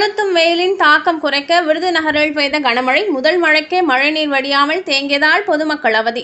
கொளுத்தும் வெயிலின் தாக்கம் குறைக்க விருதுநகரில் பெய்த கனமழை முதல் மழைக்கே மழைநீர் வடியாமல் தேங்கியதால் பொதுமக்கள் அவதி.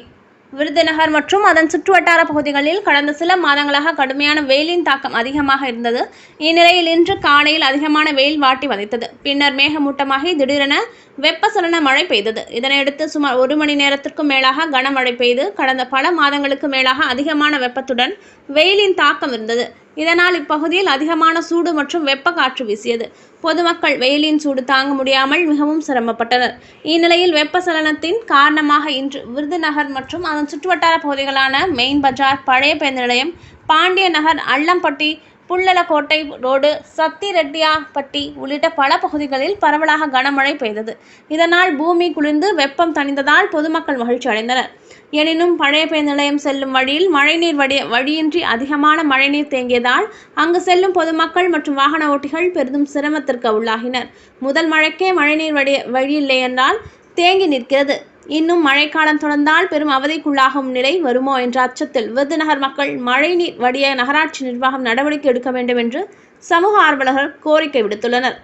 விருதுநகர் மற்றும் அதன் சுற்றுவட்டார பகுதிகளில் கடந்த சில மாதங்களாக கடுமையான வெயிலின் தாக்கம் அதிகமாக இருந்தது. இந்நிலையில் இன்று காலையில் அதிகமான வெயில் வாட்டி வதைத்தது. பின்னர் மேகமூட்டமாகி திடீரென வெப்பசலன மழை பெய்தது. இதனையடுத்து சுமார் ஒரு மணி நேரத்திற்கும் மேலாக கனமழை பெய்து கடந்த பல மாதங்களுக்கு மேலாக அதிகமான வெப்பத்துடன் வெயிலின் தாக்கம் இருந்தது. இதனால் இப்பகுதியில் அதிகமான சூடு மற்றும் வெப்ப காற்று வீசியது. பொதுமக்கள் வெயிலின் சூடு தாங்க முடியாமல் மிகவும் சிரமப்பட்டனர். இந்நிலையில் வெப்பசலனத்தின் காரணமாக இன்று விருதுநகர் மற்றும் அதன் சுற்றுவட்டார பகுதிகளான மெயின் பஜார் பழைய பேருந்து நிலையம் பாண்டிய நகர் அல்லம்பட்டி புள்ளலக்கோட்டை ரோடு சத்திரெட்டியாப்பட்டி உள்ளிட்ட பல பகுதிகளில் பரவலாக கனமழை பெய்தது. இதனால் பூமி குளிர்ந்து வெப்பம் தணிந்ததால் பொதுமக்கள் மகிழ்ச்சி அடைந்தனர். எனினும் பழைய பேருந்து நிலையம் செல்லும் வழியில் மழைநீர் வடிய வழியின்றி அதிகமான மழைநீர் தேங்கியதால் அங்கு செல்லும் பொதுமக்கள் மற்றும் வாகன ஓட்டிகள் பெரிதும் சிரமத்திற்கு உள்ளாகினர். முதல் மழைக்கே மழைநீர் வடிய வழியில்லை என்றால் தேங்கி நிற்கிறது. இன்னும் மழைக்காலம் தொடர்ந்தால் பெரும் அவதிக்குள்ளாகும் நிலை வருமோ என்ற அச்சத்தில் விருதுநகர் மக்கள் மழைநீர் வடிய நகராட்சி நிர்வாகம் நடவடிக்கை எடுக்க வேண்டும் என்று சமூக ஆர்வலர்கள் கோரிக்கை விடுத்துள்ளனர்.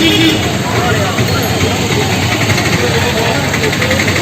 Thank you.